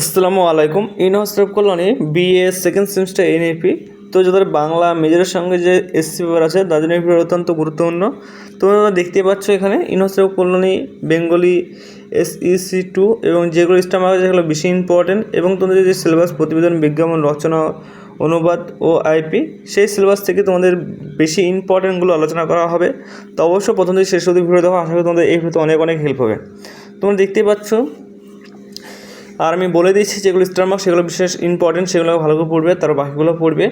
আসসালামু আলাইকুম। University of Kalyani BA second semester NAP তো যাদের বাংলা মেজরের সঙ্গে যে এসসি পেপার আছে, তাদের জন্য পেপার অত্যন্ত গুরুত্বপূর্ণ। তোমরা দেখতে পাচ্ছ এখানে university of Kalyani Bengali SEC two এবং যেগুলো স্টাম আছে সেগুলো বেশি ইম্পর্টেন্ট এবং তোমাদের যে সিলেবাস প্রতিবেদন, বিজ্ঞাপন, রচনা, অনুবাদ ও আইপি সেই সিলেবাস থেকে তোমাদের বেশি ইম্পর্টেন্টগুলো আলোচনা করা হবে। তো অবশ্যই প্রথম থেকে শেষ অবধি ভিডিও দেখো, আশা করি তোমাদের এই ভিডিওতে অনেক অনেক হেল্প হবে। তোমরা দেখতেই পাচ্ছ আর আমি বলে দিচ্ছি যেগুলো স্টার মার্ক সেগুলো বিশেষ ইম্পর্টেন্ট সেগুলো ভালো করে পড়বে তার বাকিগুলো পড়বে।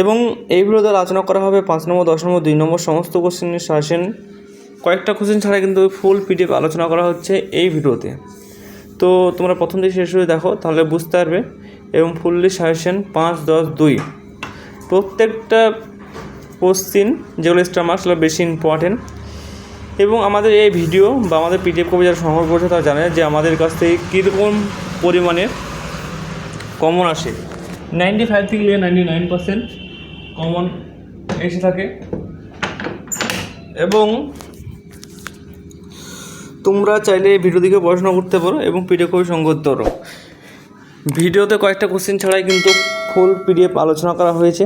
এবং এই ভিডিওতে আলোচনা করা হবে পাঁচ নম্বর, দশ নম্বর, দুই নম্বর, সমস্ত কোশ্চেনের সাজেশন কয়েকটা কোশ্চেন ছাড়া কিন্তু ফুল পিডিএফ আলোচনা করা হচ্ছে এই ভিডিওতে তো। তোমরা প্রথম থেকে শেষ হয়ে দেখো, তাহলে বুঝতে পারবে। এবং ফুললি সাজেশন পাঁচ, দশ, দুই। প্রত্যেকটা কোশ্চিন যেগুলো স্টার মার্কস সেগুলো বেশি ইম্পর্টেন্ট এবং আমাদের এই ভিডিও বা আমাদের পিডিএফ কপি যারা সংগ্রহ করছে তারা জানে যে আমাদের কাছ থেকে কীরকম পরিমাণে কমন আসে। নাইনটি ফাইভ থেকে নিয়ে নাইনটি নাইন পার্সেন্ট কমন এসে থাকে। এবং তোমরা চাইলে এই ভিডিও দিকে পড়াশোনা করতে পারো এবং পিডিএফ কপি সংগ্রহ পারো। ভিডিওতে কয়েকটা কোশ্চেন ছাড়াই কিন্তু ফুল পিডিএফ আলোচনা করা হয়েছে।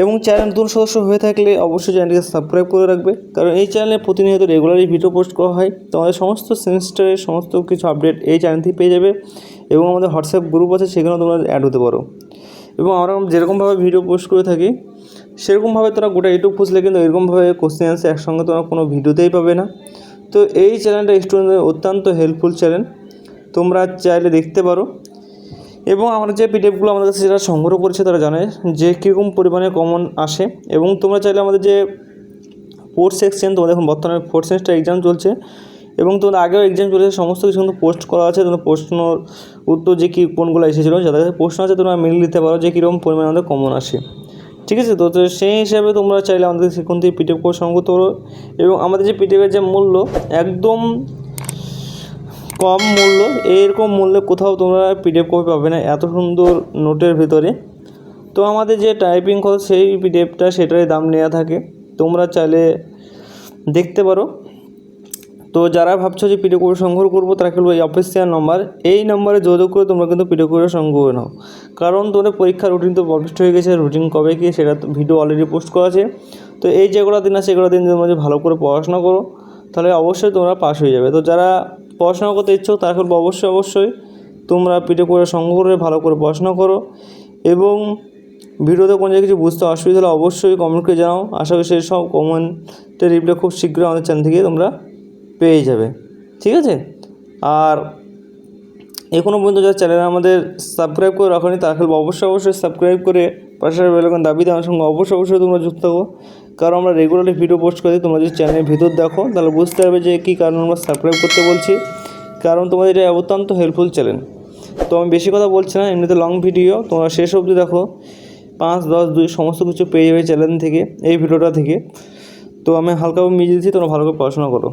এবং চ্যানেল নতুন সদস্য হয়ে থাকলে অবশ্যই চ্যানেলটিকে সাবস্ক্রাইব করে রাখবে। কারণ এই চ্যানেলে প্রতিনিয়ত রেগুলারই ভিডিও পোস্ট করা হয়। তোমাদের সমস্ত সেমিস্টারের সমস্ত কিছু আপডেট এই চ্যানেল থেকে পেয়ে যাবে। এবং আমাদের হোয়াটসঅ্যাপ গ্রুপ আছে, সেখানেও তোমরা অ্যাড হতে পারো। এবং আমরা যেরকমভাবে ভিডিও পোস্ট করে থাকি, সেরকমভাবে তোরা গোটা ইউটিউব খুঁজলে কিন্তু এরকমভাবে কোশ্চেন অ্যান্সার একসঙ্গে তোমরা কোনো ভিডিওতেই পাবে না। তো এই চ্যানেলটা স্টুডেন্টদের অত্যন্ত হেল্পফুল চ্যানেল তোমরা চাইলে দেখতে পারো। এবং আমরা যে পিডিএফগুলো আমাদের কাছে যারা সংগ্রহ করেছে তারা জানে যে কীরকম পরিমাণে কমন আসে। এবং তোমরা চাইলে আমাদের যে ফোর্থ সেকশন তোমাদের এখন বর্তমানে ফোর্থ সেমিস্টার এক্সাম চলছে, এবং তোমাদের আগেও এক্সাম চলেছে, সমস্ত কিছু কিন্তু পোস্ট করা আছে। তোমাদের প্রশ্ন উত্তর যে কী, কোনগুলো এসেছিল, যাদের কাছে প্রশ্ন আছে, তোমরা মিল নিতে পারো যে কীরকম পরিমাণে আমাদের কমন আসে। ঠিক আছে? তো সেই হিসাবে তোমরা চাইলে আমাদের সেখান থেকে পিডিএফ করে সংগ্রহ পারো এবং আমাদের যে পিডিএফের যে মূল্য, একদম কম মূল্য, এরকম মূল্যে কোথাও তোমরা পিডিএফ কপি পাবে না এত সুন্দর নোটের ভিতরে। তো আমাদের যে টাইপিং খরচ সেই পিডিএফটা সেটারই দাম নেওয়া থাকে, তোমরা চাইলে দেখতে পারো। তো যারা ভাবছ যে পিডিএফ কপি সংগ্রহ করব, তারা খেলব এই অফিসিয়াল নম্বর এই নম্বরে যোগাযোগ করে তোমরা কিন্তু পিডিএফ কপি সংগ্রহ নাও। কারণ তোমাদের পরীক্ষার রুটিন তো পাবলিশ হয়ে গেছে রুটিন কবে কি সেটা ভিডিও অলরেডি পোস্ট করা আছে। তো এই যেগুলো দিন আছে সেগুলো দিন তোমরা ভালো করে পড়াশোনা করো, তাহলে অবশ্যই তোমরা পাস হয়ে যাবে। তো যারা পড়াশোনা করতে ইচ্ছুক, তারা খেলব অবশ্যই অবশ্যই। তোমরা পিঠে করে সংগ্রহ করে, ভালো করে পড়াশোনা করো। এবং ভিডিওতে কোনো কিছু বুঝতে অসুবিধা হলে অবশ্যই কমেন্ট করে জানাও। আশা করি সেই সব কমেন্টের রিপ্লাই খুব শীঘ্রই আমাদের চ্যানেল থেকে তোমরা পেয়ে যাবে। ঠিক আছে? আর এখনও পর্যন্ত যারা চ্যানেলে আমাদের সাবস্ক্রাইব করে রাখনি, তারা খেলব, অবশ্যই অবশ্যই সাবস্ক্রাইব করে পাশের বেলাকান দাবি দেওয়ার সঙ্গে অবশ্যই অবশ্যই তোমরা যুক্ত থাকো। কারণ আমরা রেগুলারলি ভিডিও পোস্ট করি তোমরা যদি চ্যানেলের ভিতর দেখো, তাহলে বুঝতে পারবে যে কী কারণ আমরা সাবস্ক্রাইব করতে বলছি। কারণ তোমাদের এটা অত্যন্ত হেল্পফুল চ্যানেল তো আমি বেশি কথা বলছি না, এমনিতে লং ভিডিও তোমরা শেষ অবধি দেখো। পাঁচ, দশ, দুই, সমস্ত কিছু পেয়ে যাবে চ্যানেল থেকে, এই ভিডিওটা থেকে। তো আমি হালকা মিজিয়ে দিচ্ছি, তোমরা ভালো করে পড়াশোনা করো।